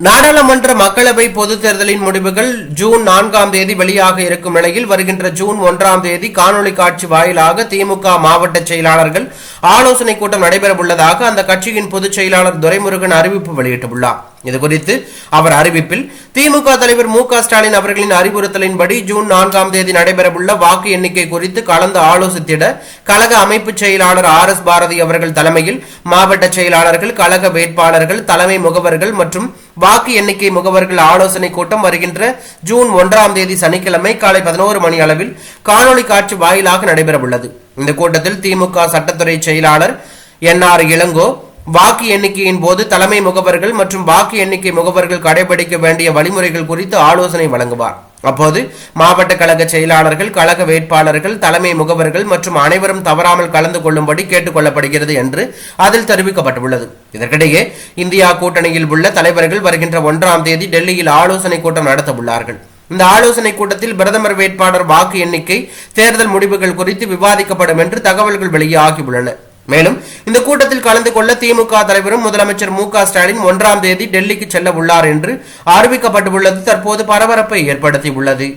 நாடாளுமன்ற மக்களவை பொதுத் தேர்தலின் முடிவுகள் ஜூன் நான்காம் தேதி வெளியாக இருக்கும் நிலையில் வருகின்ற ஜூன் ஒன்றாம் தேதி காணொலி காட்சி வாயிலாக திமுக மாவட்ட செயலாளர்கள் ஆலோசனை கூட்டம் நடைபெறவுள்ளதாக அந்த கட்சியின் பொதுச் செயலாளர் துரைமுருகன் அறிவிப்பு வெளியிட்டுள்ளார். இதுகுறித்து அவர் அறிவிப்பில் திமுக தலைவர் மு க ஸ்டாலின் அவர்களின் அறிவுறுத்தலின்படி ஜூன் நான்காம் தேதி நடைபெறவுள்ள வாக்கு எண்ணிக்கை குறித்து கலந்து ஆலோசித்திட கழக அமைப்பு செயலாளர் ஆர் எஸ் பாரதி அவர்கள் தலைமையில் மாவட்ட செயலாளர்கள் கழக வேட்பாளர்கள் தலைமை முகவர்கள் மற்றும் வாக்கு எண்ணிக்கை முகவர்கள் ஆலோசனை கூட்டம் வருகின்ற ஜூன் ஒன்றாம் தேதி சனிக்கிழமை காலை பதினோரு மணி அளவில் காணொலி காட்சி வாயிலாக நடைபெறவுள்ளது. இந்த கூட்டத்தில் திமுக சட்டத்துறை செயலாளர் என் ஆர் இளங்கோ வாக்கு எண்ணிக்கையின் போது தலைமை முகவர்கள் மற்றும் வாக்கு எண்ணிக்கை முகவர்கள் கடைபிடிக்க வேண்டிய வழிமுறைகள் குறித்து ஆலோசனை வழங்குவார். அப்போது மாவட்ட கழக செயலாளர்கள் கழக வேட்பாளர்கள் தலைமை முகவர்கள் மற்றும் அனைவரும் தவறாமல் கலந்து கொள்ளும்படி கேட்டுக் கொள்ளப்படுகிறது என்று அதில் தெரிவிக்கப்பட்டுள்ளது. இதற்கிடையே இந்தியா கூட்டணியில் உள்ள தலைவர்கள் வருகின்ற ஒன்றாம் தேதி டெல்லியில் ஆலோசனை கூட்டம் நடத்த உள்ளார்கள் இந்த ஆலோசனை கூட்டத்தில் பிரதமர் வேட்பாளர் வாக்கு எண்ணிக்கை தேர்தல் முடிவுகள் குறித்து விவாதிக்கப்படும் என்று தகவல்கள் வெளியாகியுள்ளன. மேலும் இந்த கூட்டத்தில் கலந்து கொள்ள திமுக தலைவரும் முதலமைச்சர் மு ஸ்டாலின் ஒன்றாம் தேதி டெல்லிக்கு செல்ல உள்ளார் என்று அறிவிக்கப்பட்டுள்ளது. தற்போது பரபரப்பை ஏற்படுத்தியுள்ளது.